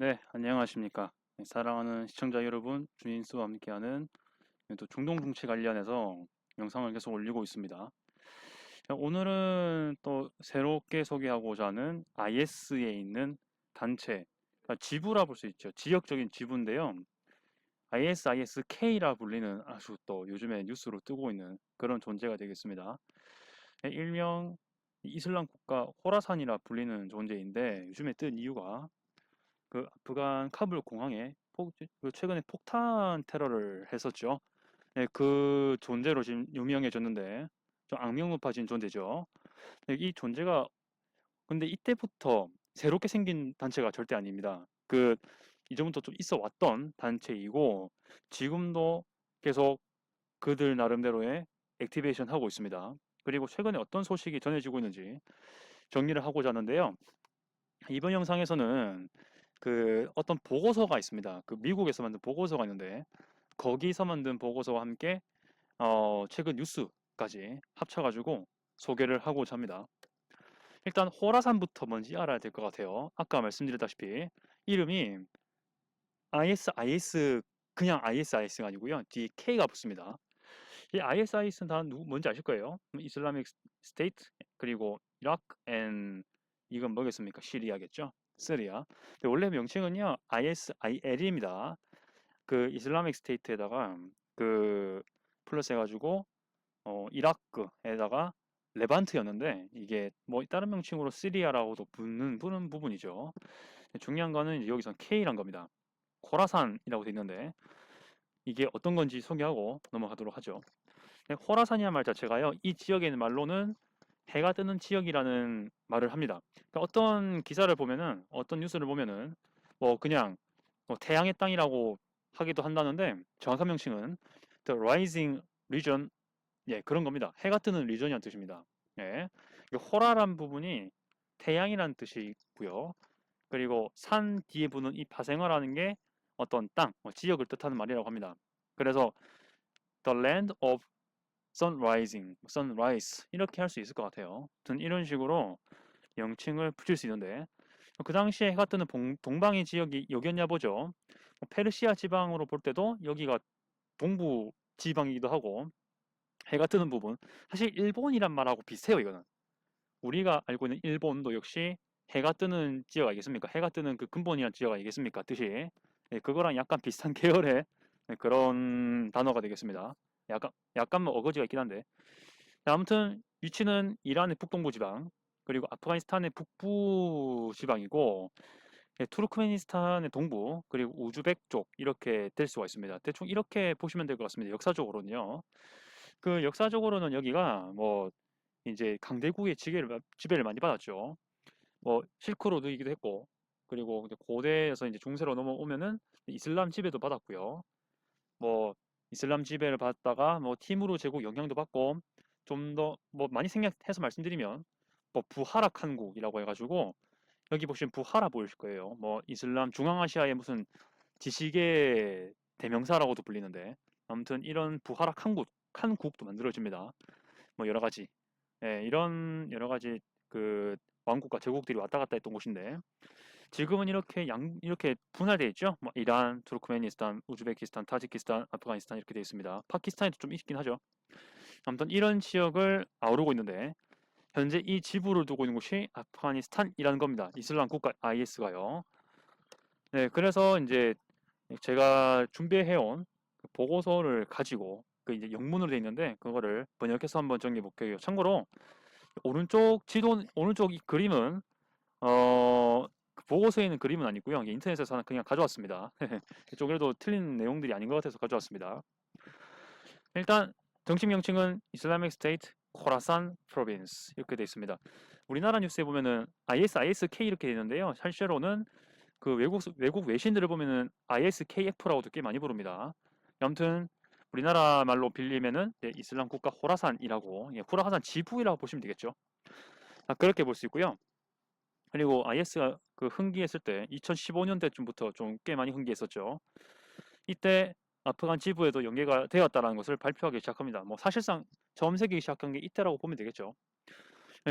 네, 안녕하십니까. 네, 사랑하는 시청자 여러분, 주인수와 함께하는 또 중동 정치 관련해서 영상을 계속 올리고 있습니다. 자, 오늘은 또 새롭게 소개하고자 하는 IS에 있는 단체, 그러니까 지부라 볼 수 있죠. 지역적인 지부인데요. ISISK라 불리는 아주 또 요즘에 뉴스로 뜨고 있는 그런 존재가 되겠습니다. 네, 일명 이슬람 국가 호라산이라 불리는 존재인데 요즘에 뜬 이유가 그 아프간 카불 공항에 폭, 그 최근에 폭탄 테러를 했었죠. 네, 그 존재로 지금 유명해졌는데 좀 악명 높아진 존재죠. 네, 이 존재가 근데 이때부터 새롭게 생긴 단체가 절대 아닙니다. 그 이전부터 좀 있어 왔던 단체이고 지금도 계속 그들 나름대로의 액티베이션 하고 있습니다. 그리고 최근에 어떤 소식이 전해지고 있는지 정리를 하고자 하는데요. 이번 영상에서는 그 어떤 보고서가 있습니다. 그 미국에서 만든 보고서가 있는데 거기서 만든 보고서와 함께 어 최근 뉴스까지 합쳐가지고 소개를 하고자 합니다. 일단 호라산부터 뭔지 알아야 될 것 같아요. 아까 말씀드렸다시피 이름이 ISIS 그냥 ISIS가 아니고요. 뒤에 K가 붙습니다. 이 ISIS는 다 누구 뭔지 아실 거예요. 이슬라믹 스테이트 그리고 이라크 앤 이건 뭐겠습니까? 시리아겠죠. 시리아. 원래 명칭은요 ISIL입니다. 그 이슬라믹 스테이트에다가 그 플러스 해가지고 어, 이라크에다가 레반트였는데 이게 뭐 다른 명칭으로 시리아라고도 붙는 부는 부분이죠. 중요한 거는 여기서 K란 겁니다. 호라산이라고 돼 있는데 이게 어떤 건지 소개하고 넘어가도록 하죠. 호라산이란 말 자체가요. 이 지역에 있는 말로는 해가 뜨는 지역이라는 말을 합니다. 그러니까 어떤 기사를 보면은 어떤 뉴스를 보면은 뭐 그냥 뭐 태양의 땅이라고 하기도 한다는데 정확한 명칭은 The Rising Region 예 그런 겁니다. 해가 뜨는 리전이란 뜻입니다. 예, 호라란 부분이 태양이라는 뜻이고요. 그리고 산 뒤에 부는 이 파생어라는 게 어떤 땅, 뭐 지역을 뜻하는 말이라고 합니다. 그래서 The Land of sunrising, sunrise 이렇게 할 수 있을 것 같아요. 든 이런 식으로 명칭을 붙일 수 있는데 그 당시에 해가 뜨는 동방의 지역이 여기였냐 보죠. 뭐 페르시아 지방으로 볼 때도 여기가 동부 지방이기도 하고 해가 뜨는 부분 사실 일본이란 말하고 비슷해요 이거는 우리가 알고 있는 일본도 역시 해가 뜨는 지역 아니겠습니까? 해가 뜨는 그 근본이란 지역 아니겠습니까? 뜻이 네, 그거랑 약간 비슷한 계열의 그런 단어가 되겠습니다. 약간 약간 뭐 어거지가 있긴 한데 아무튼 위치는 이란의 북동부 지방 그리고 아프가니스탄의 북부 지방이고 예, 투르크메니스탄의 동부 그리고 우즈벡 쪽 이렇게 될 수가 있습니다. 대충 이렇게 보시면 될 것 같습니다. 역사적으로는요. 그 역사적으로는 여기가 뭐 이제 강대국의 지배를, 지배를 많이 받았죠. 뭐 실크로드이기도 했고 그리고 고대에서 이제 중세로 넘어오면은 이슬람 지배도 받았고요. 뭐 이슬람 지배를 받다가 뭐 팀으로 제국 영향도 받고 좀 더 뭐 많이 생략해서 말씀드리면 뭐 부하락 한국이라고 해가지고 여기 보시면 부하라 보이실 거예요. 뭐 이슬람 중앙아시아의 무슨 지식의 대명사라고도 불리는데 아무튼 이런 부하락 한국 한국도 만들어집니다. 뭐 여러 가지 예, 이런 여러 가지 그 왕국과 제국들이 왔다 갔다 했던 곳인데 지금은 이렇게 양 이렇게 분할되어 있죠. 뭐 이란, 투르크메니스탄, 우즈베키스탄, 타지키스탄, 아프가니스탄 이렇게 되어 있습니다. 파키스탄에도 좀 있긴 하죠. 아무튼 이런 지역을 아우르고 있는데 현재 이 지부를 두고 있는 곳이 아프가니스탄이라는 겁니다. 이슬람 국가 IS가요. 네, 그래서 이제 제가 준비해온 그 보고서를 가지고 그 이제 영문으로 되어 있는데 그거를 번역해서 한번 정리해 볼게요. 참고로 오른쪽 지도 오른쪽 이 그림은 어 보고서에 있는 그림은 아니고요. 인터넷에서 그냥 가져왔습니다. 이쪽에도 틀린 내용들이 아닌 것 같아서 가져왔습니다. 일단 정식 명칭은 스테이트 코라산 프로빈스 이렇게 되어 있습니다. 우리나라 뉴스에 보면은 ISISK 이렇게 되는데요. 실제로는 그 외국 외국 외신들을 보면은 ISKF라고도 꽤 많이 부릅니다. 아무튼 우리나라 말로 빌리면은 네, 이슬람 국가 호라산이라고 예, 호라산 지부이라고 보시면 되겠죠. 아, 그렇게 볼 수 있고요. 그리고 IS가 그 흥기했을 때 2015년대쯤부터 좀 꽤 많이 흥기했었죠. 이때 아프간 지부에도 연계가 되었다는 것을 발표하기 시작합니다. 뭐 사실상 새기기 시작한 게 이때라고 보면 되겠죠.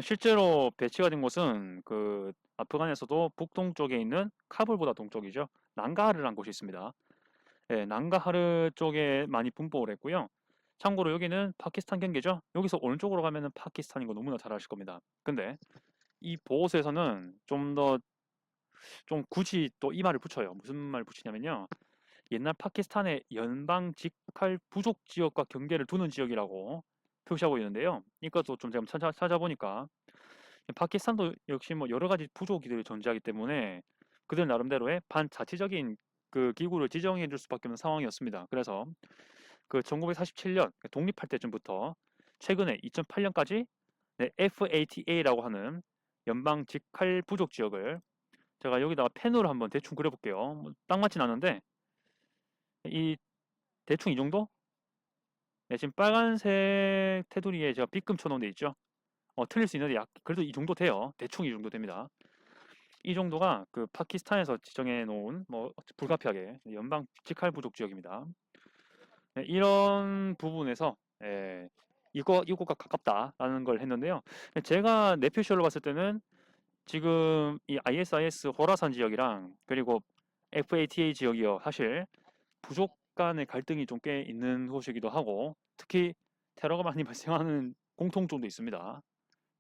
실제로 배치가 된 곳은 그 아프간에서도 북동쪽에 있는 카불보다 동쪽이죠. 난가하르라는 곳이 있습니다. 예, 난가하르 쪽에 많이 분포를 했고요. 참고로 여기는 파키스탄 경계죠. 여기서 오른쪽으로 가면은 파키스탄인 거 너무나 잘 아실 겁니다. 근데 이 보호소에서는 좀더좀 굳이 또 이 말을 붙여요. 무슨 말 붙이냐면요. 옛날 파키스탄의 연방 직할 부족 지역과 경계를 두는 지역이라고 표시하고 있는데요. 이것도 좀 제가 찾아, 찾아보니까 파키스탄도 역시 뭐 여러 가지 부족이들이 존재하기 때문에 그들 나름대로의 반자치적인 그 기구를 지정해 줄 수밖에 없는 상황이었습니다. 그래서 그 1947년 독립할 때쯤부터 최근에 2008년까지 네, FATA라고 하는 연방 직할 부족 지역을 제가 여기다가 펜으로 한번 대충 그려볼게요. 뭐 딱 맞진 않은데 이 대충 이 정도? 네, 지금 빨간색 테두리에 제가 빗금 쳐놓은 데 있죠? 어, 틀릴 수 있는데 약, 그래도 이 정도 돼요. 대충 이 정도 됩니다. 이 정도가 그 파키스탄에서 지정해 놓은 뭐 불가피하게 연방 직할 부족 지역입니다. 네, 이런 부분에서 예, 이거 이거가 가깝다라는 걸 했는데요. 제가 내 표시로 봤을 때는 지금 이 ISIS 호라산 지역이랑 그리고 FATA 지역이요. 사실 부족 간의 갈등이 좀 꽤 있는 곳이기도 하고 특히 테러가 많이 발생하는 공통점도 있습니다.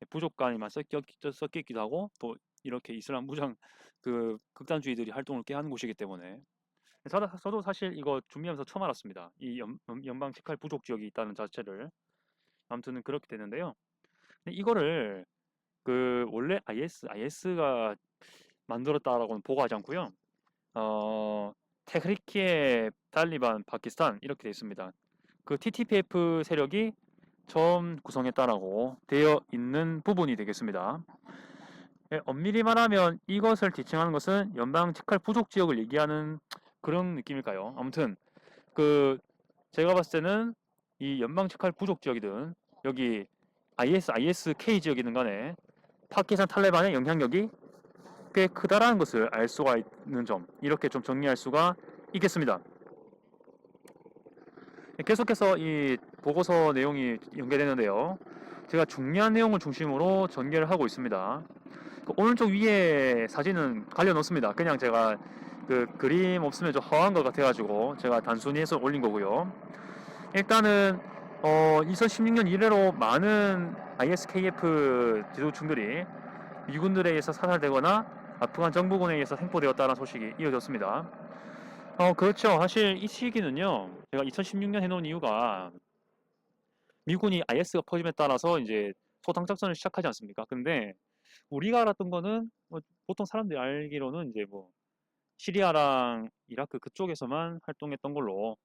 부족 간이만 섞여 섞여 있기도 하고 또 이렇게 이슬람 무장 그 극단주의들이 활동을 꽤 하는 곳이기 때문에 저도, 저도 사실 이거 준비하면서 처음 알았습니다. 이 연, 연방 직할 부족 지역이 있다는 자체를 아무튼 그렇게 되는데요. 이거를 그 원래 IS IS가 만들었다라고는 보고하지 않고요. 어 테흐리키의 탈리반 파키스탄 이렇게 되어 있습니다. 그 TTPF 세력이 처음 구성했다라고 되어 있는 부분이 되겠습니다. 예, 엄밀히 말하면 이것을 지칭하는 것은 연방 직할 부족 지역을 얘기하는 그런 느낌일까요? 아무튼 그 제가 봤을 때는 이 연방 직할 부족 지역이든 여기 IS, ISK 지역이든 간에 파키스탄 탈레반의 영향력이 꽤 크다라는 것을 알 수가 있는 점 이렇게 좀 정리할 수가 있겠습니다. 계속해서 이 보고서 내용이 연계되는데요. 제가 중요한 내용을 중심으로 전개를 하고 있습니다. 그 오른쪽 위에 사진은 갈려 놓습니다. 그냥 제가 그 그림 없으면 좀 허한 것 같아가지고 제가 단순히 해서 올린 거고요. 일단은 어 2016년 이래로 많은 ISKF 지도층들이 미군들에 의해서 사살되거나 아프간 정부군에 의해서 생포되었다는 소식이 이어졌습니다. 어, 그렇죠. 사실 이 시기는요, 제가 2016년 해놓은 이유가 미군이 IS가 퍼짐에 따라서 이제 소탕 작전을 시작하지 않습니까? 근데 우리가 알았던 거는 뭐 보통 사람들이 알기로는 이제 뭐 시리아랑 이라크 그쪽에서만 활동했던 걸로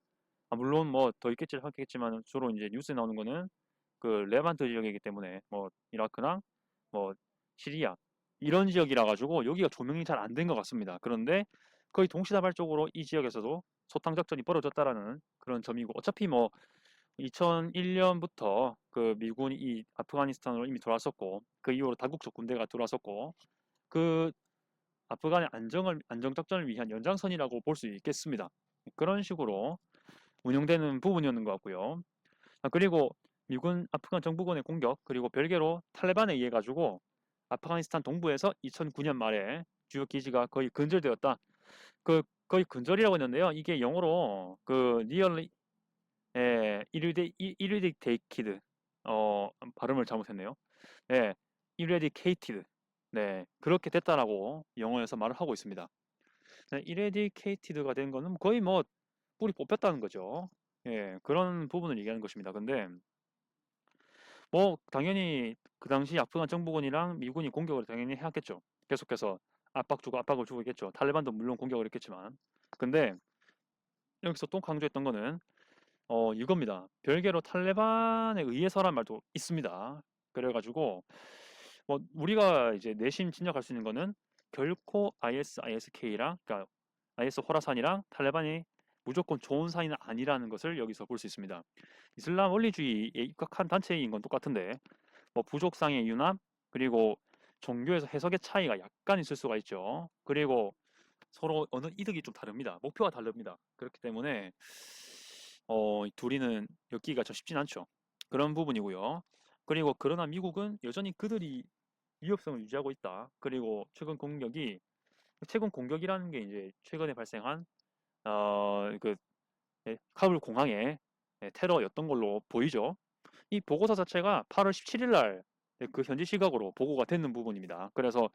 아, 물론 뭐 더 있겠지 하겠지만 주로 이제 뉴스에 나오는 거는 그 레반트 지역이기 때문에 뭐 이라크랑 뭐 시리아 이런 지역이라 가지고 여기가 조명이 잘 안 된 것 같습니다. 그런데 거의 동시다발적으로 이 지역에서도 소탕 작전이 벌어졌다라는 그런 점이고 어차피 뭐 2001년부터 그 미군이 이 아프가니스탄으로 이미 들어왔었고 그 이후로 다국적 군대가 들어왔었고 그 아프간의 안정을 안정 작전을 위한 연장선이라고 볼 수 있겠습니다. 그런 식으로 운영되는 부분이었는 것 같고요. 아, 그리고 미군 아프간 정부군의 공격 그리고 별개로 탈레반에 의해 가지고 아프가니스탄 동부에서 2009년 말에 주요 기지가 거의 근절되었다. 그 거의 근절이라고 했는데요. 이게 영어로 그 nearly 예, eradicated 어 발음을 잘못했네요. 예, eradicated 네 그렇게 됐다라고 영어에서 말을 하고 있습니다. 네, eradicated가 된 거는 거의 뭐 뿌리 뽑혔다는 거죠. 예, 그런 부분을 얘기하는 것입니다. 근데 뭐 당연히 그 당시 아프간 정부군이랑 미군이 공격을 당연히 해왔겠죠. 계속해서 압박 주고 압박을 주고 있겠죠. 탈레반도 물론 공격을 했겠지만. 근데 여기서 또 강조했던 거는 어 이겁니다. 별개로 탈레반에 의해서란 말도 있습니다. 그래가지고 뭐 우리가 이제 내심 짐작할 수 있는 거는 결코 IS, ISK랑 그러니까 IS 호라산이랑 탈레반이 무조건 좋은 사이는 아니라는 것을 여기서 볼 수 있습니다. 이슬람 원리주의에 입각한 단체인 건 똑같은데 뭐 부족상의 유납 그리고 종교에서 해석의 차이가 약간 있을 수가 있죠. 그리고 서로 어느 이득이 좀 다릅니다. 목표가 다릅니다. 그렇기 때문에 어, 둘이는 엮기가 좀 쉽진 않죠. 그런 부분이고요. 그리고 그러나 미국은 여전히 그들이 위협성을 유지하고 있다. 그리고 최근 공격이 최근 공격이라는 게 이제 최근에 발생한 어그 예, 카불 공항의 예, 테러였던 걸로 보이죠. 이 보고서 자체가 8월 17일 날 그 현지 시각으로 보고가 됐는 부분입니다. 그래서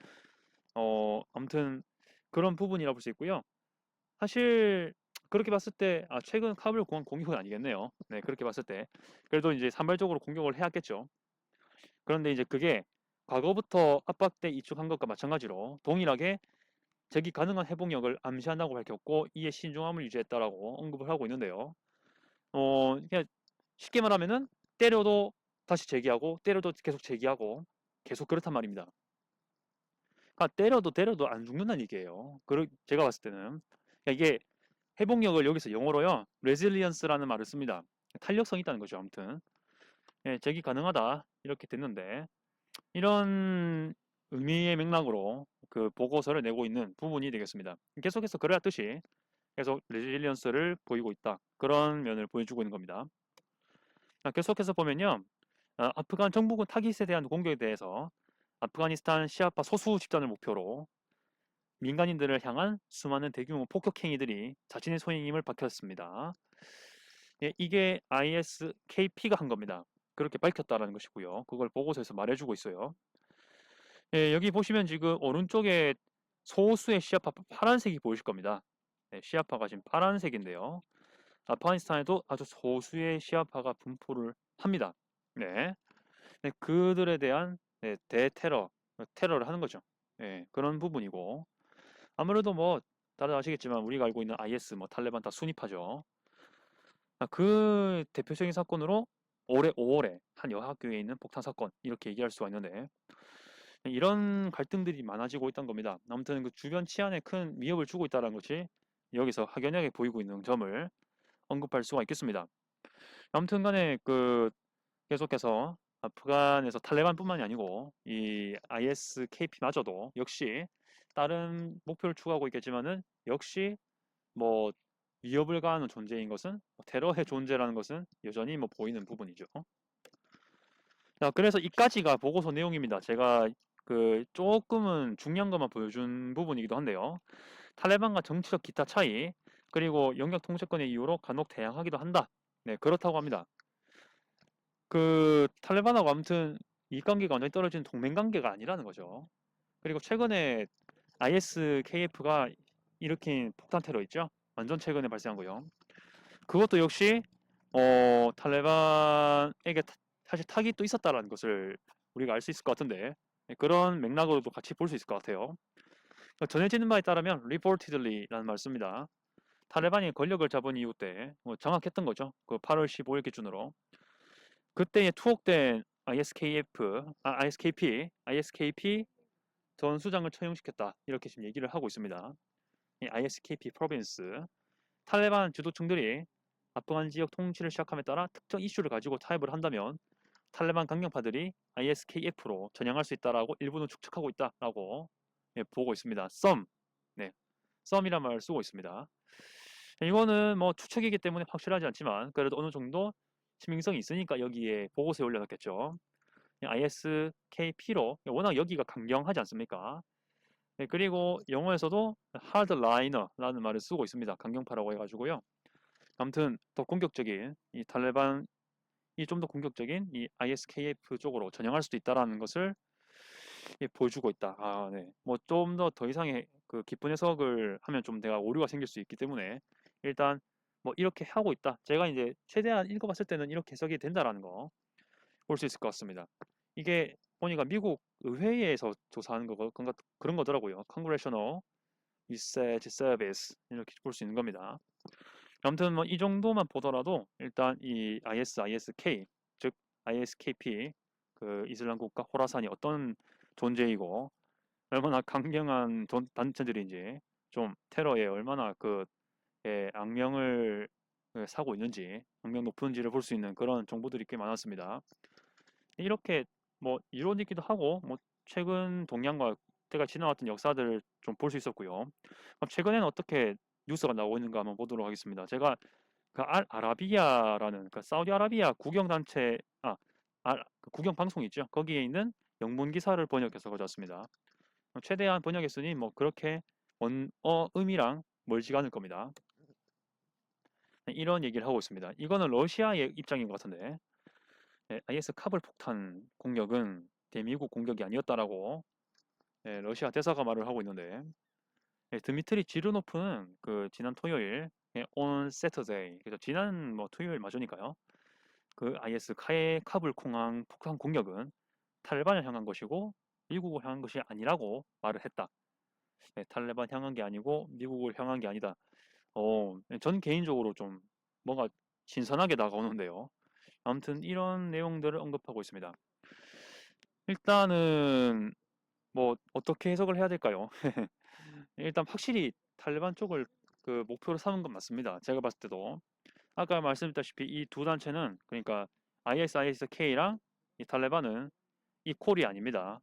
어 아무튼 그런 부분이라 볼 수 있고요. 사실 그렇게 봤을 때 아, 최근 카불 공항 공격은 아니겠네요. 네, 그렇게 봤을 때 그래도 이제 산발적으로 공격을 해야겠죠. 그런데 이제 그게 과거부터 압박돼 이축한 것과 마찬가지로 동일하게 재기 가능한 회복력을 암시한다고 밝혔고 이에 신중함을 유지했다라고 언급을 하고 있는데요. 어, 그냥 쉽게 말하면은 때려도 다시 재기하고 때려도 계속 재기하고 계속 그렇단 말입니다. 그러니까 때려도 때려도 안 죽는다는 얘기예요. 그 제가 봤을 때는 그러니까 이게 회복력을 여기서 영어로요 resilience라는 말을 씁니다. 탄력성이 있다는 거죠. 아무튼 예, 재기 가능하다 이렇게 됐는데 이런 의미의 맥락으로 그 보고서를 내고 있는 부분이 되겠습니다. 계속해서 그래야 뜻이 계속 레질리언스를 보이고 있다. 그런 면을 보여주고 있는 겁니다. 계속해서 보면요. 아, 아프간 정부군 타깃에 대한 공격에 대해서 아프가니스탄 시아파 소수 집단을 목표로 민간인들을 향한 수많은 대규모 폭격 행위들이 자신의 소행임을 밝혔습니다. 예, 이게 ISKP가 한 겁니다. 그렇게 밝혔다라는 것이고요. 그걸 보고서에서 말해주고 있어요. 예, 여기 보시면 지금 오른쪽에 소수의 시아파 파란색이 보이실 겁니다. 네, 시아파가 지금 파란색인데요. 아프가니스탄에도 아주 소수의 시아파가 분포를 합니다. 네, 네 그들에 대한 네, 대테러, 테러를 하는 거죠. 네, 그런 부분이고 아무래도 뭐 다들 아시겠지만 우리가 알고 있는 IS, 뭐 탈레반 다 순위파죠. 아, 그 대표적인 사건으로 올해 5월에 한 여학교에 있는 폭탄 사건 이렇게 얘기할 수가 있는데 이런 갈등들이 많아지고 있던 겁니다. 아무튼 그 주변 치안에 큰 위협을 주고 있다는 것이 여기서 확연하게 보이고 있는 점을 언급할 수가 있겠습니다. 아무튼 간에 그 계속해서 아프간에서 탈레반뿐만이 아니고 이 ISKP마저도 역시 다른 목표를 추구하고 있겠지만은 역시 뭐 위협을 가하는 존재인 것은 뭐 테러의 존재라는 것은 여전히 뭐 보이는 부분이죠. 자, 그래서 이까지가 보고서 내용입니다. 제가 그 조금은 중요한 것만 보여준 부분이기도 한데요. 탈레반과 정치적 기타 차이 그리고 영역 통제권의 이유로 간혹 대항하기도 한다. 네, 그렇다고 합니다. 그 탈레반하고 아무튼 이익관계가 완전히 떨어진 동맹 관계가 아니라는 거죠. 그리고 최근에 ISKF가 일으킨 폭탄 테러 있죠? 완전 최근에 발생한 거요. 그것도 역시 어, 탈레반에게 타, 사실 타깃 도 있었다라는 것을 우리가 알 수 있을 것 같은데 네, 그런 맥락으로도 같이 볼 수 있을 것 같아요. 그러니까 전해지는 바에 따르면 reportedly라는 말 씁니다. 탈레반이 권력을 잡은 이후 때뭐 장악했던 거죠. 그 8월 15일 기준으로 그때에 투옥된 ISKF, 아, ISKP, ISKP 전 수장을 처형시켰다 이렇게 지금 얘기를 하고 있습니다. ISKP 프로빈스 탈레반 주도층들이 아프간 지역 통치를 시작함에 따라 특정 이슈를 가지고 타협을 한다면 탈레반 강경파들이 ISKF로 전향할 수 있다라고 일부는 추측하고 있다라고 예, 보고 있습니다. 썸, 네, 썸이란 말을 쓰고 있습니다. 이거는 뭐 추측이기 때문에 확실하지 않지만 그래도 어느 정도 신빙성이 있으니까 여기에 보고서에 올려놨겠죠. ISKP로 워낙 여기가 강경하지 않습니까? 네, 그리고 영어에서도 hardliner라는 말을 쓰고 있습니다. 강경파라고 해가지고요. 아무튼 더 공격적인 이 탈레반 이 좀 더 공격적인 이 ISKF 쪽으로 전향할 수도 있다라는 것을 예, 보여주고 있다. 아, 네. 뭐 좀 더 더 이상의 그 깊은 해석을 하면 좀 내가 오류가 생길 수 있기 때문에 일단 뭐 이렇게 하고 있다. 제가 이제 최대한 읽어봤을 때는 이렇게 해석이 된다라는 거 볼 수 있을 것 같습니다. 이게 보니까 미국 의회에서 조사하는 거 그런, 그런 거더라고요. Congressional Research Service 이렇게 볼 수 있는 겁니다. 아무튼 뭐 이 정도만 보더라도 일단 이 IS, ISK 즉 ISKP 그 이슬람 국가 호라산이 어떤 존재이고 얼마나 강경한 단체들인지 좀 테러에 얼마나 그 예, 악명을 그 사고 있는지 악명 높은지를 볼 수 있는 그런 정보들이 꽤 많았습니다. 이렇게 뭐 이론이기도 하고 뭐 최근 동향과 때가 지나왔던 역사들을 좀 볼 수 있었고요. 최근에는 어떻게 뉴스가 나오고 있는가 한번 보도록 하겠습니다. 제가 그 알 아라비아라는 그 사우디아라비아 국영 단체 아 아, 그 국영 방송 있죠. 거기에 있는 영문 기사를 번역해서 가져왔습니다. 어, 최대한 번역했으니 뭐 그렇게 원어 음이랑 멀지가 않을 겁니다. 네, 이런 얘기를 하고 있습니다. 이거는 러시아의 입장인 것 같은데 네, IS 카불 폭탄 공격은 대미국 공격이 아니었다라고 네, 러시아 대사가 말을 하고 있는데 네, 드미트리 지르노프는 그 지난 토요일 네, on Saturday 그래서 지난 뭐 토요일 맞으니까요. 그 IS 카에 카불 공항 폭탄 공격은 탈레반을 향한 것이고 미국을 향한 것이 아니라고 말을 했다. 네, 탈레반 향한 게 아니고 미국을 향한 게 아니다. 어, 전 개인적으로 좀 뭔가 신선하게 다가오는데요. 아무튼 이런 내용들을 언급하고 있습니다. 일단은 뭐 어떻게 해석을 해야 될까요? 일단 확실히 탈레반 쪽을 그 목표로 삼은 건 맞습니다. 제가 봤을 때도 아까 말씀드렸다시피 이 두 단체는 그러니까 ISISK랑 이 탈레반은 이 콜이 아닙니다.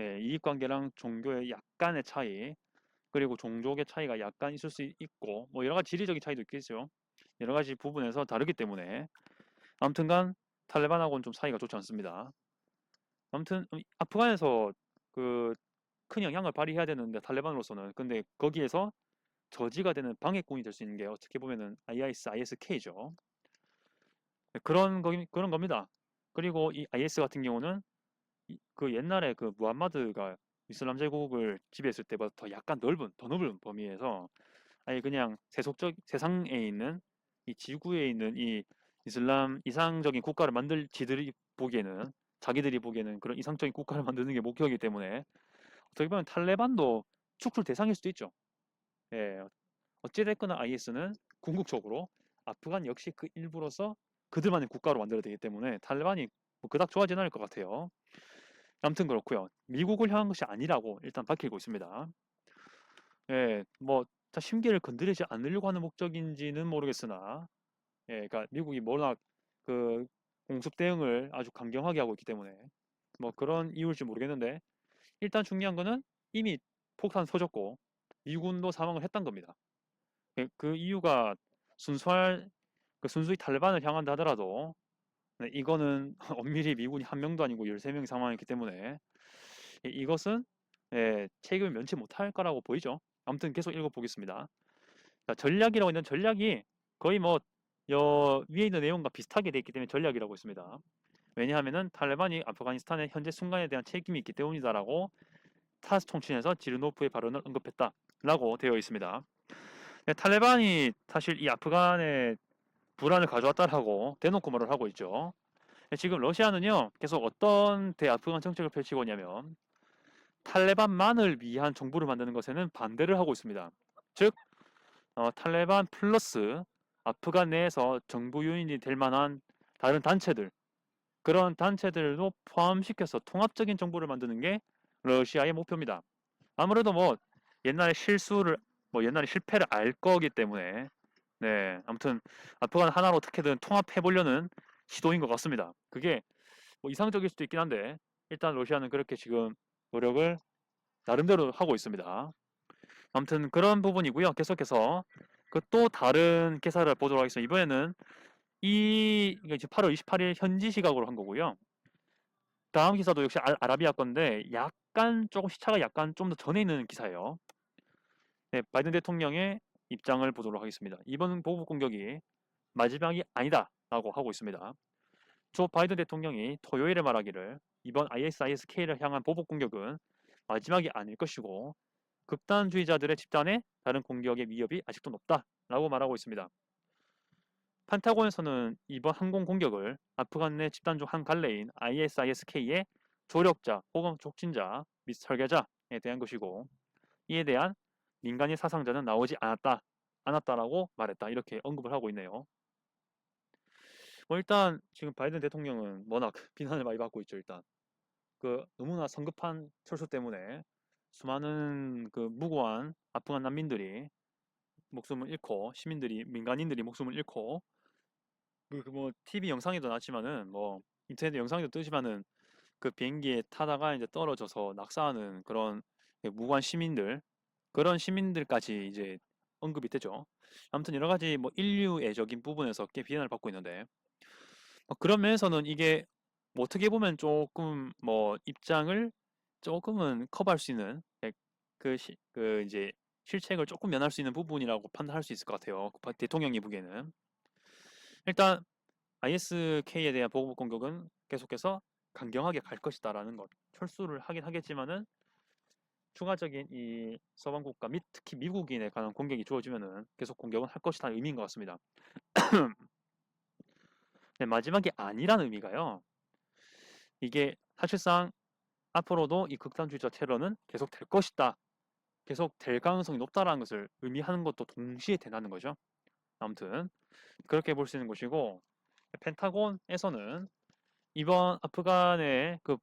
예, 이익관계랑 종교의 약간의 차이 그리고 종족의 차이가 약간 있을 수 있고 뭐 여러 가지 지리적인 차이도 있겠죠. 여러 가지 부분에서 다르기 때문에 아무튼간 탈레반하고는 좀 사이가 좋지 않습니다. 아무튼 음, 아프간에서 그 큰 영향을 발휘해야 되는데 탈레반으로서는 근데 거기에서 저지가 되는 방해꾼이 될 수 있는 게 어떻게 보면은 IS, ISK죠. 그런 거 그런 겁니다. 그리고 이 IS 같은 경우는 이- 그 옛날에 그 무함마드가 이슬람 제국을 지배했을 때보다 더 약간 넓은 더 넓은 범위에서 아예 그냥 세속적 세상에 있는 이 지구에 있는 이 이슬람 이상적인 국가를 만들 지들이 보기에는 자기들이 보기에는 그런 이상적인 국가를 만드는 게 목표이기 때문에 어떻게 보면 탈레반도 축출 대상일 수도 있죠. 예, 어찌됐거나 IS는 궁극적으로 아프간 역시 그 일부로서 그들만의 국가로 만들어야 되기 때문에 탈레반이 뭐 그닥 좋아하지는 않을 것 같아요. 아무튼 그렇고요. 미국을 향한 것이 아니라고 일단 밝히고 있습니다. 예, 뭐 자, 심기를 건드리지 않으려고 하는 목적인지는 모르겠으나, 예, 그러니까 미국이 워낙 그 공습 대응을 아주 강경하게 하고 있기 때문에 뭐 그런 이유일지 모르겠는데 일단 중요한 거는 이미 폭탄 터졌고 미군도 사망을 했던 겁니다. 그, 그 이유가 순수할 그 순수히 탈레반을 향한다 하더라도 네, 이거는 엄밀히 미군이 한 명도 아니고 13명이 사망했기 때문에 이- 이것은 예, 책임을 면치 못할 거라고 보이죠. 아무튼 계속 읽어보겠습니다. 자, 전략이라고 있는 전략이 거의 뭐 여, 위에 있는 내용과 비슷하게 돼 있기 때문에 전략이라고 있습니다. 왜냐하면은 탈레반이 아프가니스탄의 현재 순간에 대한 책임이 있기 때문이다라고 타스 통신에서 지르노프의 발언을 언급했다라고 되어 있습니다. 네, 탈레반이 사실 이 아프간의 불안을 가져왔다라고 대놓고 말을 하고 있죠. 네, 지금 러시아는요 계속 어떤 대아프간 정책을 펼치고 있냐면 탈레반만을 위한 정부를 만드는 것에는 반대를 하고 있습니다. 즉 어, 탈레반 플러스 아프간 내에서 정부 유인이 될 만한 다른 단체들 그런 단체들도 포함시켜서 통합적인 정부를 만드는 게 러시아의 목표입니다. 아무래도 뭐 옛날에 실수를 뭐 옛날에 실패를 알 거기 때문에 네 아무튼 아프간 하나로 어떻게든 통합해 보려는 시도인 것 같습니다. 그게 뭐 이상적일 수도 있긴 한데 일단 러시아는 그렇게 지금 노력을 나름대로 하고 있습니다. 아무튼 그런 부분이고요. 계속해서 그 또 다른 기사를 보도록 하겠습니다. 이번에는 이 지금 8월 28일 현지 시각으로 한 거고요. 다음 기사도 역시 알, 아라비아 건데 약간 조금 시차가 약간 좀 더 전에 있는 기사예요. 네, 바이든 대통령의 입장을 보도록 하겠습니다. 이번 보복 공격이 마지막이 아니다라고 하고 있습니다. 조 바이든 대통령이 토요일에 말하기를 이번 ISISK를 향한 보복 공격은 마지막이 아닐 것이고 극단주의자들의 집단에 다른 공격의 위협이 아직도 높다라고 말하고 있습니다. 판타곤에서는 이번 항공 공격을 아프간 내 집단 중한 갈래인 ISISK의 조력자 혹은 촉진자 및 설계자에 대한 것이고 이에 대한 민간인 사상자는 나오지 않았다 않았다라고 말했다 이렇게 언급을 하고 있네요. 뭐 일단 지금 바이든 대통령은 워낙 비난을 많이 받고 있죠 일단 그 너무나 성급한 철수 때문에 수많은 그 무고한 아프간 난민들이 목숨을 잃고 시민들이 민간인들이 목숨을 잃고 그뭐 TV 영상에도 나왔지만은 뭐 인터넷 영상에도 뜨지만은 그 비행기에 타다가 이제 떨어져서 낙사하는 그런 무고한 시민들 그런 시민들까지 이제 언급이 되죠. 아무튼 여러 가지 뭐 인류애적인 부분에서 꽤 비난을 받고 있는데 뭐 그런 면에서는 이게 뭐 어떻게 보면 조금 뭐 입장을 조금은 커버할 수 있는 예, 그, 시, 그 이제 실책을 조금 면할 수 있는 부분이라고 판단할 수 있을 것 같아요. 그 대통령이 보기에는 일단 ISK에 대한 보복 공격은 계속해서 강경하게 갈 것이다라는 것 철수를 하긴 하겠지만은 추가적인 이 서방 국가 및 특히 미국인에 관한 공격이 주어지면은 계속 공격은 할 것이라는 의미인 것 같습니다. 네, 마지막이 아니라는 의미가요. 이게 사실상 앞으로도 이 극단주의적 테러는 계속 될 것이다. 계속 될 가능성이 높다라는 것을 의미하는 것도 동시에 된다는 거죠. 아무튼 그렇게 볼 수 있는 것이고 펜타곤에서는 이번 아프간의 그,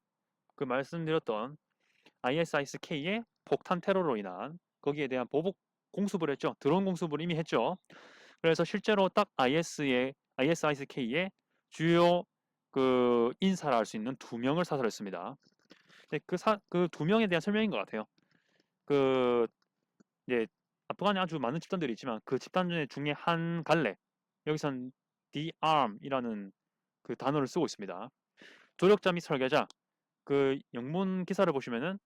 그 말씀드렸던 ISISK의 폭탄 테러로 인한 거기에 대한 보복 공습을 했죠. 드론 공습을 이미 했죠. 그래서 실제로 딱 IS의 ISISK의 주요 그 인사를 할 수 있는 두 명을 사살했습니다. 그두 명에 대한 설명인 것 같아요. 그 이제 아프간에 아주 많은 집단들이 있지만 그 집단 중에 한 갈래 여기선 D-ARM이라는 그 단어를 쓰고 있습니다. 조력자 및 설계자 그 영문 기사를 보시면은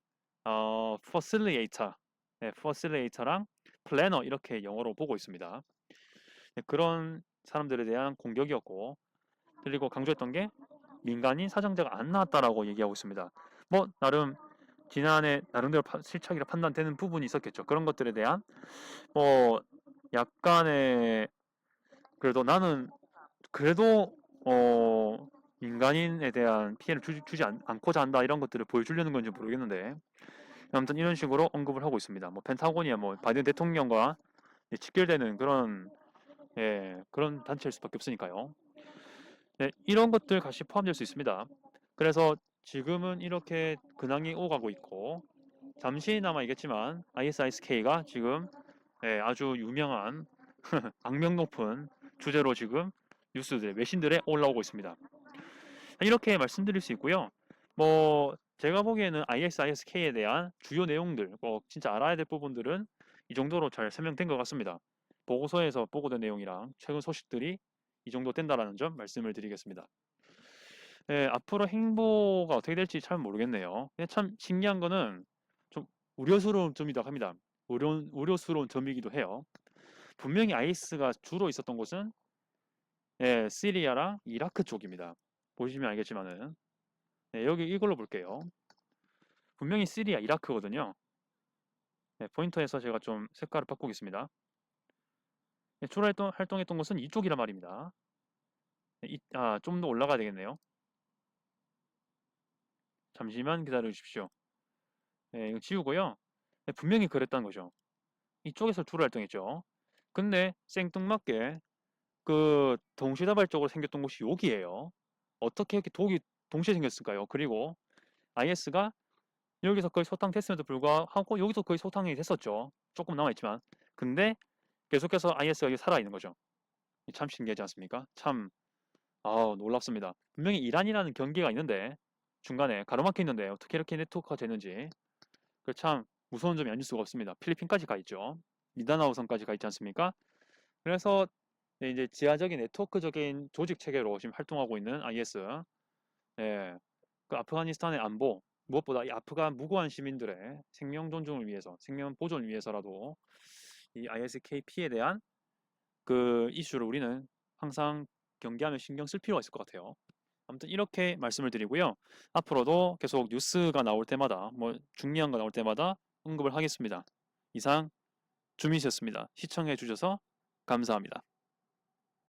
어, facilitator, 네, facilitator랑 planner 이렇게 영어로 보고 있습니다. 네, 그런 사람들에 대한 공격이었고 그리고 강조했던 게 민간인 사정자가 안 나왔다라고 얘기하고 있습니다. 뭐 나름 지난해 나름대로 실착이라 판단되는 부분이 있었겠죠. 그런 것들에 대한 뭐 약간의 그래도 나는 그래도 어 민간인에 대한 피해를 주, 지 않, 고자 한다 이런 것들을 보여주려는 건지 모르겠는데 아무튼 이런 식으로 언급을 하고 있습니다. 뭐 펜타곤이야 뭐 바이든 대통령과 직결되는 그런 예, 그런 단체일 수밖에 없으니까요. 네, 이런 것들 같이 포함될 수 있습니다. 그래서 지금은 이렇게 근황이 오가고 있고 잠시나마 이겠지만 ISISK가 지금 예, 아주 유명한 악명 높은 주제로 지금 뉴스들, 외신들에 올라오고 있습니다. 이렇게 말씀드릴 수 있고요. 뭐 제가 보기에는 ISISK에 대한 주요 내용들, 뭐 진짜 알아야 될 부분들은 이 정도로 잘 설명된 것 같습니다. 보고서에서 보고된 내용이랑 최근 소식들이 이 정도 된다라는 점 말씀을 드리겠습니다. 네, 앞으로 행보가 어떻게 될지 잘 모르겠네요. 참 신기한 거는 좀 우려스러운 점이기도 합니다. 우려, 우려스러운 점이기도 해요. 분명히 아이스가 주로 있었던 곳은 네, 시리아랑 이라크 쪽입니다. 보시면 알겠지만은 네, 여기 이걸로 볼게요. 분명히 시리아, 이라크거든요. 네, 포인터에서 제가 좀 색깔을 바꾸겠습니다. 네, 주로 활동, 활동했던 곳은 이쪽이란 말입니다. 네, 아, 좀 더 올라가야 되겠네요. 잠시만 기다려 주십시오. 네, 이거 지우고요. 네, 분명히 그랬다는 거죠. 이쪽에서 주로 활동했죠. 근데 생뚱맞게 그 동시다발적으로 생겼던 곳이 여기에요. 어떻게 이렇게 독이 동시에 생겼을까요? 그리고 IS가 여기서 거의 소탕 됐음에도 불구하고 여기서 거의 소탕이 됐었죠. 조금 남아있지만. 근데 계속해서 IS가 살아있는 거죠. 참 신기하지 않습니까? 참 아, 놀랍습니다. 분명히 이란이라는 경계가 있는데 중간에 가로막혀 있는데 어떻게 이렇게 네트워크가 되는지 그 참 무서운 점이 아닐 수가 없습니다. 필리핀까지 가 있죠. 미다나우 섬까지 가 있지 않습니까? 그래서 네, 이제 지하적인 네트워크적인 조직 체계로 지금 활동하고 있는 IS. 예, 그 아프가니스탄의 안보 무엇보다 이 아프간 무고한 시민들의 생명 존중을 위해서, 생명 보존을 위해서라도 이 ISKP에 대한 그 이슈를 우리는 항상 경계하며 신경 쓸 필요가 있을 것 같아요. 아무튼 이렇게 말씀을 드리고요. 앞으로도 계속 뉴스가 나올 때마다 뭐 중요한 거 나올 때마다 언급을 하겠습니다. 이상 주민이었습니다. 시청해 주셔서 감사합니다.